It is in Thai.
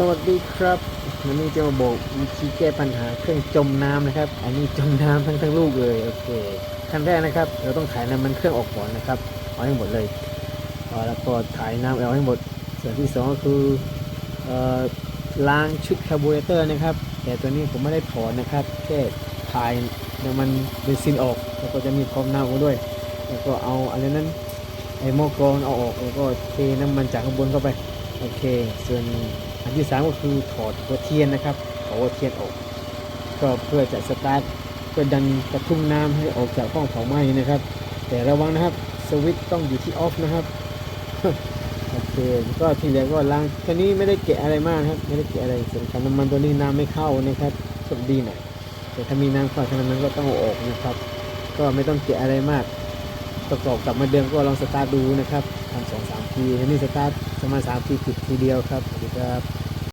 สวัสดีครับวันนี้จะมาบอกวิธีแก้ปัญหาเครื่องจมน้ำนะครับ อันนี้จมน้ำทั้งทั้งลูกเลยโอเคขั้นแรกนะครับ เราต้องถ่ายน้ำมันเครื่องออกก่อนนะครับเอาให้หมดเลยแล้วก็ถ่ายน้ำเอาให้หมด ส่วนที่สองก็คือออล้างชุดคาร์บูเรเตอร์นะครับ แต่ตัวนี้ผมไม่ได้ถอนนะครับแค่ถ่ายน้ำมันเบนซินออกแล้วก็จะมีความเน่าด้วย แล้วก็เอาอะไรนั้นไอ้หม้อกรองเอาออกแล้วก็เทน้ำมันจากข้างบนเข้าไป โอเค ส่วนอันที่สามก็คือถอดหัวเทียนนะครับถอดหัวเทียนออก ก็เพื่อจะสตาร์ทเพื่อดันกระทุ่มน้ำให้ออกจากห้องเผาไหม้นะครับ แต่ระวังนะครับสวิตต้องอยู่ที่ออฟนะครับโอเคก็ที่เหลือก็ล้างตัวนี้ไม่ได้เกะอะไรมากครับ ไม่ได้เกะอะไรส่วนการน้ำมันตัวนี้น้ำไม่เข้านะครับโชคดีหน่อยแต่ถ้ามีน้ำเข้าทางนั้นก็ต้องออกนะครับ ก็ไม่ต้องเกะอะไรมาก ประกอบกับมาเดิมก็ลองสตาร์ทดูนะครับทำสองสามทีนี้สตาร์ทประมาณสามทีติดทีเดียวครับสวัสดีครับ